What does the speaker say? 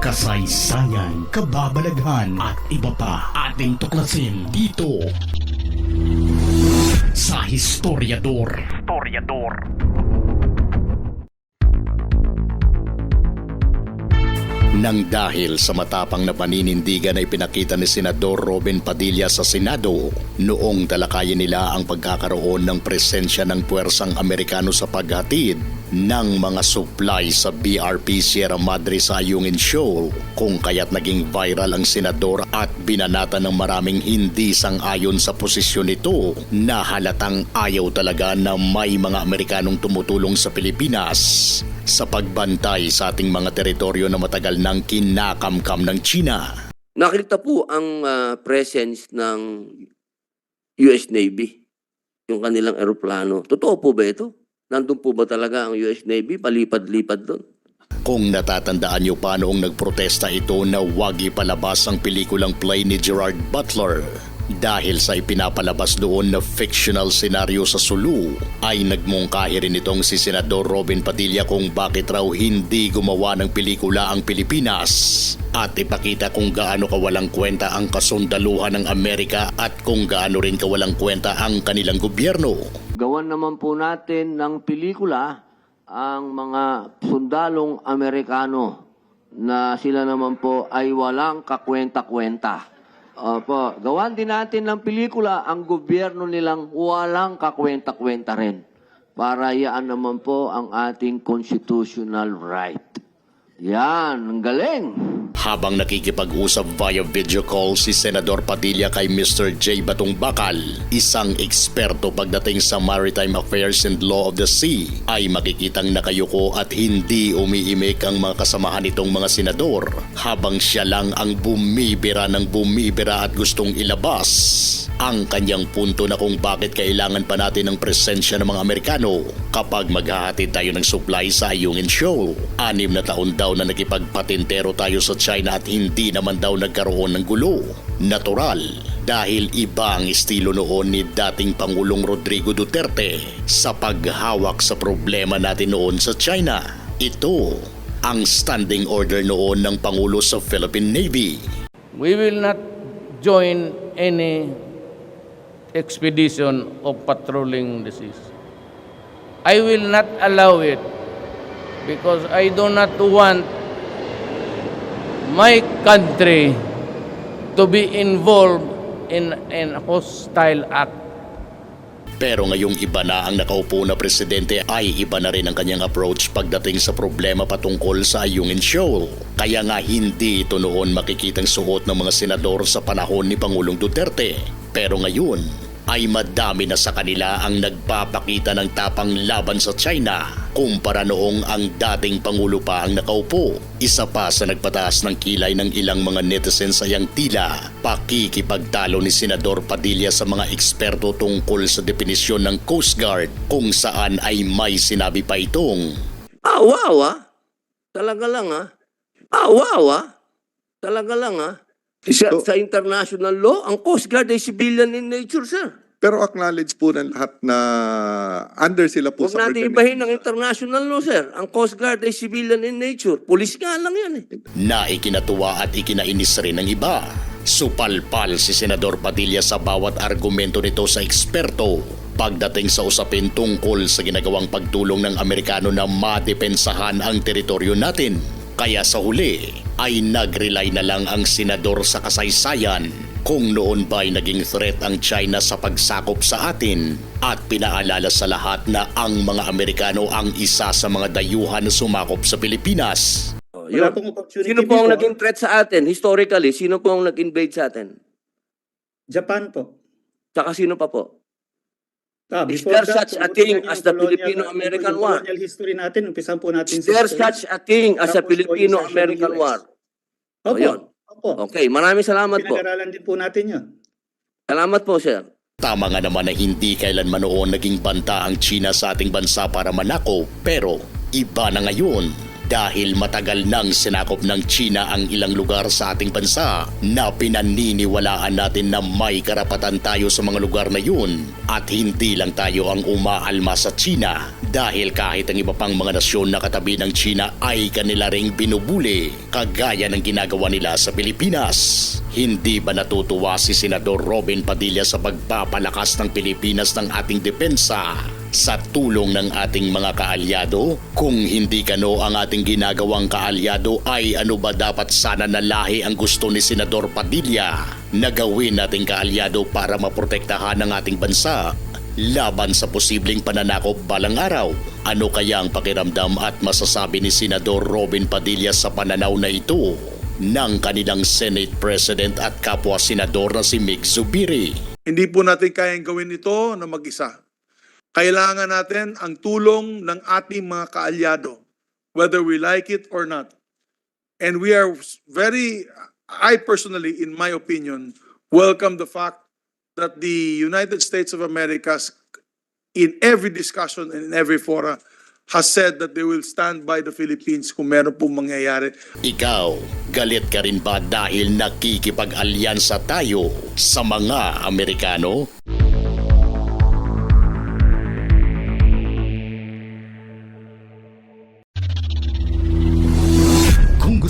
kasaysayan, kababalaghan at iba pa ating tuklasin dito sa Historiador. Historiador. Nang dahil sa matapang na paninindigan ay pinakita ni Senador Robin Padilla sa Senado noong talakayin nila ang pagkakaroon ng presensya ng puwersang Amerikano sa paghatid ng mga supply sa BRP Sierra Madre sa Ayungin Shoal kung kaya't naging viral ang senador at binanata ng maraming hindi sang-ayon sa posisyon nito na halatang ayaw talaga na may mga Amerikanong tumutulong sa Pilipinas sa pagbantay sa ating mga teritoryo na matagal nang kinakamkam ng China. Nakita po ang ah, presence ng US Navy, yung kanilang eroplano. Totoo po ba ito? Nandun po ba talaga ang US Navy? Palipad-lipad doon. Kung natatandaan niyo pa noong nagprotesta ito na wag ipalabas ang pelikulang play ni Gerard Butler dahil sa ipinapalabas doon na fictional senaryo sa Sulu ay nagmungkahi rin itong si Senador Robin Padilla kung bakit raw hindi gumawa ng pelikula ang Pilipinas at ipakita kung gaano kawalang kwenta ang kasundaluhan ng Amerika at kung gaano rin kawalang kwenta ang kanilang gobyerno. Gawan naman po natin ng pelikula ang mga sundalong Amerikano na sila naman po ay walang kakwenta-kwenta. Opo, gawan din natin ng pelikula ang gobyerno nilang walang kakwenta-kwenta rin. Para yaan naman po ang ating constitutional right. Yan, ang galing. Habang nakikipag-usap via video call si Senador Padilla kay Mr. J. Batong Bakal, isang eksperto pagdating sa maritime affairs and law of the sea, ay makikitang nakayuko at hindi umiimik ang mga kasamahan nitong mga senador habang siya lang ang bumibira ng bumibira at gustong ilabas ang kanyang punto na kung bakit kailangan pa natin ng presensya ng mga Amerikano kapag maghahatid tayo ng supply sa Ayungin Shoal. Anim na taon daw na nakipagpatintero tayo sa China at hindi naman daw nagkaroon ng gulo. Natural dahil iba ang estilo noon ni dating Pangulong Rodrigo Duterte sa paghawak sa problema natin noon sa China. Ito ang standing order noon ng Pangulo sa Philippine Navy. We will not join any expedition of patrolling the seas. I will not allow it because I do not want my country to be involved in an hostile act. Pero ngayong iba na ang nakaupo na presidente ay iba na rin ang kanyang approach pagdating sa problema patungkol sa Ayungin Shoal. Kaya nga hindi ito noon makikitang suot ng mga senador sa panahon ni Pangulong Duterte. Pero ngayon ay madami na sa kanila ang nagpapakita ng tapang laban sa China kumpara noong ang dating Pangulo pa ang nakaupo. Isa pa sa nagpataas ng kilay ng ilang mga netizens ay ang tila pakikipagtalo ni Senador Padilla sa mga eksperto tungkol sa definisyon ng Coast Guard kung saan ay may sinabi pa itong wow ah. Talaga lang ah. Wow ah. Talaga lang ah. Sa, So- sa international law, ang Coast Guard ay civilian in nature, sir. Pero acknowledge po ng lahat na under sila po Huwag sa natin ibahin ng international law, sir. Ang Coast Guard ay civilian in nature. Pulis nga lang yan eh. na ikinatuwa at ikinainis rin ng iba. Supalpal si Senador Padilla sa bawat argumento nito sa eksperto pagdating sa usapin tungkol sa ginagawang pagtulong ng Amerikano na madepensahan ang teritoryo natin. Kaya sa huli ay nag-rely na lang ang senador sa kasaysayan kung noon ba ay naging threat ang China sa pagsakop sa atin at pinaalala sa lahat na ang mga Amerikano ang isa sa mga dayuhan na sumakop sa Pilipinas. Oh, yun. Sino po ang naging threat sa atin? Historically, sino po ang nag-invade sa atin? Japan po. Tsaka sino pa po? Ah, Is there that, such a thing as the Filipino-American War? colonial history natin, umpisan po natin Is there sa- such a thing as a Filipino-American War? Opo. yun. Opo. Okay, maraming salamat po. Pinag-aralan din po natin yun. Salamat po, sir. Tama nga naman na hindi kailanman noon naging banta ang China sa ating bansa para manako pero iba na ngayon dahil matagal nang sinakop ng China ang ilang lugar sa ating bansa na pinaniniwalaan natin na may karapatan tayo sa mga lugar na yun at hindi lang tayo ang umaalma sa China Dahil kahit ang iba pang mga nasyon na katabi ng China ay kanila ring binubuli, kagaya ng ginagawa nila sa Pilipinas. Hindi ba natutuwa si Senador Robin Padilla sa pagpapalakas ng Pilipinas ng ating depensa sa tulong ng ating mga kaalyado? Kung hindi kano ang ating ginagawang kaalyado ay ano ba dapat sana na lahi ang gusto ni Senador Padilla na gawin nating kaalyado para maprotektahan ang ating bansa laban sa posibleng pananakop balang araw. Ano kaya ang pakiramdam at masasabi ni Senador Robin Padilla sa pananaw na ito ng kanilang Senate President at kapwa senador na si Mick Zubiri? Hindi po natin kayang gawin ito na mag-isa. Kailangan natin ang tulong ng ating mga kaalyado, whether we like it or not. And we are very, I personally, in my opinion, welcome the fact that the United States of America, in every discussion and in every fora, has said that they will stand by the Philippines kung meron pong mangyayari. Ikaw, galit ka rin ba dahil nakikipag-alyansa tayo sa mga Amerikano?